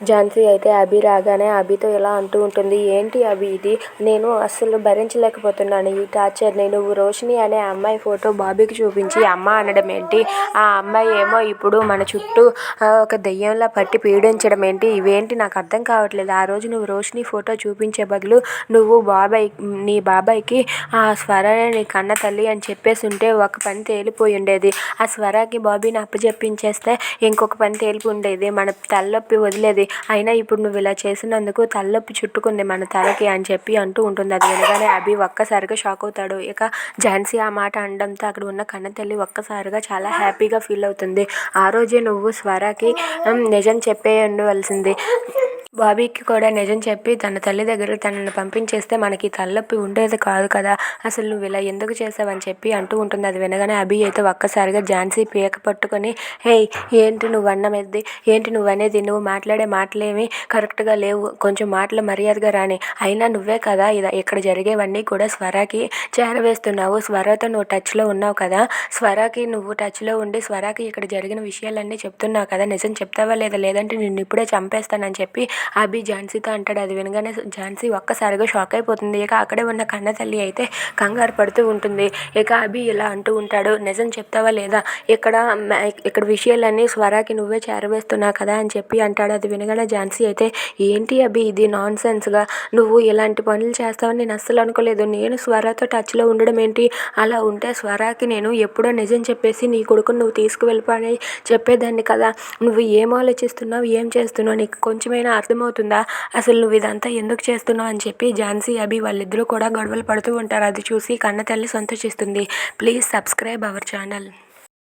ఝాన్సీ అయితే అభి రాగానే అభితో ఇలా అంటూ ఉంటుంది ఏంటి అభి ఇది? నేను అస్సలు భరించలేకపోతున్నాను. ఈ టార్చర్ని నువ్వు రోషిని అనే అమ్మాయి ఫోటో బాబీకి చూపించి అమ్మ అనడం ఏంటి? ఆ అమ్మాయి ఏమో ఇప్పుడు మన చుట్టూ ఒక దెయ్యంలా పట్టి పీడించడం ఏంటి? ఇవేంటి? నాకు అర్థం కావట్లేదు. ఆ రోజు నువ్వు రోషిని ఫోటో చూపించే బదులు నువ్వు బాబాయ్ నీ బాబాయ్కి ఆ స్వరనే నీ కన్న తల్లి అని చెప్పేసి ఉంటే ఒక పని తేలిపోయి ఉండేది. ఆ స్వరాకి బాబీని అప్పచెప్పించేస్తే ఇంకొక పని తేలిపి ఉండేది. మన తలనొప్పి వదిలేది. అయినా ఇప్పుడు నువ్వు ఇలా చేసినందుకు తలనొప్పి చుట్టుకుంది మన తలకి అని చెప్పి అంటూ ఉంటుంది. అది వినగానే అభి ఒక్కసారిగా షాక్ అవుతాడు. ఇక ఝాన్సీ ఆ మాట అనడంతో అక్కడ ఉన్న కన్నతల్లి ఒక్కసారిగా చాలా హ్యాపీగా ఫీల్ అవుతుంది. ఆ రోజే నువ్వు స్వరాకి నిజం చెప్పేయవలసింది బాబీకి కూడా నిజం చెప్పి తన తల్లి దగ్గర తనని పంపించేస్తే మనకి తలనొప్పి ఉండేది కాదు కదా. అసలు నువ్వు ఇలా ఎందుకు చేసావని చెప్పి అంటూ ఉంటుంది. అది వినగానే అభి అయితే ఒక్కసారిగా ఝాన్సీ పీక పట్టుకొని హే ఏంటి నువ్వు అన్నమేది ఏంటి నువ్వు అనేది? నువ్వు మాట్లాడే మాటలేమి కరెక్ట్గా లేవు. కొంచెం మాటలు మర్యాదగా రాని. అయినా నువ్వే కదా ఇది ఇక్కడ జరిగేవన్నీ కూడా స్వరాకి చేరవేస్తున్నావు. స్వరతో నువ్వు టచ్లో ఉన్నావు కదా. స్వరాకి నువ్వు టచ్లో ఉండి స్వరాకి ఇక్కడ జరిగిన విషయాలన్నీ చెప్తున్నావు కదా. నిజం చెప్తావా లేదా? లేదంటే నిన్ను ఇప్పుడే చంపేస్తానని చెప్పి అభి ఝాన్సీతో అంటాడు. అది వినగానే ఝాన్సీ ఒక్కసారిగా షాక్ అయిపోతుంది. ఇక అక్కడే ఉన్న కన్న తల్లి అయితే కంగారు పడుతూ ఉంటుంది. ఇక అభి ఇలా అంటూ ఉంటాడు. నిజం చెప్తావా లేదా? ఇక్కడ ఇక్కడ విషయాలన్నీ స్వరాకి నువ్వే చేరవేస్తున్నావు కదా అని చెప్పి అంటాడు. అది వినగానే ఝాన్సీ అయితే ఏంటి అభి ఇది నాన్ సెన్స్గా నువ్వు ఇలాంటి పనులు చేస్తావని నేను అస్సలు అనుకోలేదు. నేను స్వరాతో టచ్లో ఉండడం ఏంటి? అలా ఉంటే స్వరాకి నేను ఎప్పుడో నిజం చెప్పేసి నీ కొడుకుని నువ్వు తీసుకువెళ్ళిపోయి చెప్పేదాన్ని కదా. నువ్వు ఏం ఆలోచిస్తున్నావు? ఏం చేస్తున్నావు? నీకు కొంచెమైనా అర్థమవుతుందా? అసలు నువ్వు ఇదంతా ఎందుకు చేస్తున్నావు అని చెప్పి ఝాన్సీ అభి వాళ్ళిద్దరూ కూడా గొడవలు పడుతూ ఉంటారు. అది చూసి కన్నతల్లి సంతోషిస్తుంది. Please subscribe our channel.